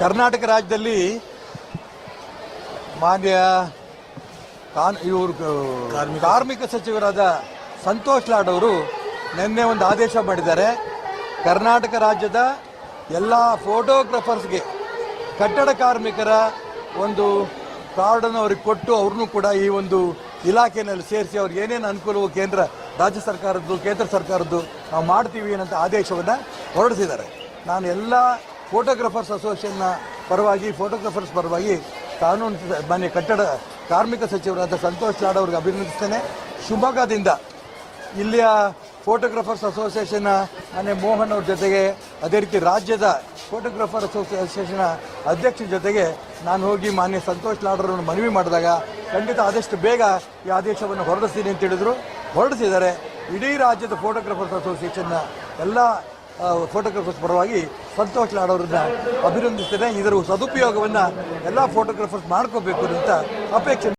ಕರ್ನಾಟಕ ರಾಜ್ಯದಲ್ಲಿ ಮಾನ್ಯ ಕಾನ್ ಇವರು ಕಾರ್ಮಿಕ. ಸಚಿವರಾದ ಸಂತೋಷ್ ಲಾಡ್ ಅವರು ನಿನ್ನೆ ಒಂದು ಆದೇಶ ಮಾಡಿದ್ದಾರೆ. ಕರ್ನಾಟಕ ರಾಜ್ಯದ ಎಲ್ಲ ಫೋಟೋಗ್ರಾಫರ್ಸ್ಗೆ ಕಟ್ಟಡ ಕಾರ್ಮಿಕರ ಒಂದು ಕಾರ್ಡನ್ನು ಅವ್ರಿಗೆ ಕೊಟ್ಟು ಅವ್ರನ್ನೂ ಕೂಡ ಈ ಒಂದು ಇಲಾಖೆಯಲ್ಲಿ ಸೇರಿಸಿ ಅವ್ರಿಗೆ ಏನೇನು ಅನುಕೂಲವು ಕೇಂದ್ರ ರಾಜ್ಯ ಸರ್ಕಾರದ್ದು ಕೇಂದ್ರ ಸರ್ಕಾರದ್ದು ನಾವು ಮಾಡ್ತೀವಿ ಅನ್ನೋಂಥ ಆದೇಶವನ್ನು ಹೊರಡಿಸಿದ್ದಾರೆ. ನಾನು ಎಲ್ಲ ಫೋಟೋಗ್ರಾಫರ್ಸ್ ಅಸೋಸಿಯೇಷನ್ನ ಪರವಾಗಿ ಫೋಟೋಗ್ರಾಫರ್ಸ್ ಪರವಾಗಿ ಕಾನೂನು ಮನೆ ಕಟ್ಟಡ ಕಾರ್ಮಿಕ ಸಚಿವರಾದ ಸಂತೋಷ್ ಲಾಡ್ ಅವ್ರಿಗೆ ಅಭಿನಂದಿಸ್ತೇನೆ. ಶಿವಮೊಗ್ಗದಿಂದ ಇಲ್ಲಿಯ ಫೋಟೋಗ್ರಾಫರ್ಸ್ ಅಸೋಸಿಯೇಷನ್ ಮಾನ್ಯ ಮೋಹನ್ ಅವ್ರ ಜೊತೆಗೆ, ಅದೇ ರೀತಿ ರಾಜ್ಯದ ಫೋಟೋಗ್ರಾಫರ್ ಅಸೋಸಿಯೇಷನ್ ಅಧ್ಯಕ್ಷರ ಜೊತೆಗೆ ನಾನು ಹೋಗಿ ಮಾನ್ಯ ಸಂತೋಷ್ ಲಾಡ್ರನ್ನು ಮನವಿ ಮಾಡಿದಾಗ ಖಂಡಿತ ಆದಷ್ಟು ಬೇಗ ಈ ಆದೇಶವನ್ನು ಹೊರಡಿಸ್ತೀನಿ ಅಂತ ಹೇಳಿದ್ರು. ಹೊರಡಿಸಿದ್ದಾರೆ ಇಡೀ ರಾಜ್ಯದ ಫೋಟೋಗ್ರಾಫರ್ಸ್ ಅಸೋಸಿಯೇಷನ್ನ ಎಲ್ಲ ಫೋಟೋಗ್ರಾಫರ್ಸ್ ಪರವಾಗಿ ಸಂತೋಷ್ ಲಾಡೋರನ್ನ ಅಭಿನಂದಿಸ್ತೇನೆ. ಇದರ ಸದುಪಯೋಗವನ್ನು ಎಲ್ಲ ಫೋಟೋಗ್ರಾಫರ್ಸ್ ಮಾಡ್ಕೋಬೇಕು ಅಂತ ಅಪೇಕ್ಷೆ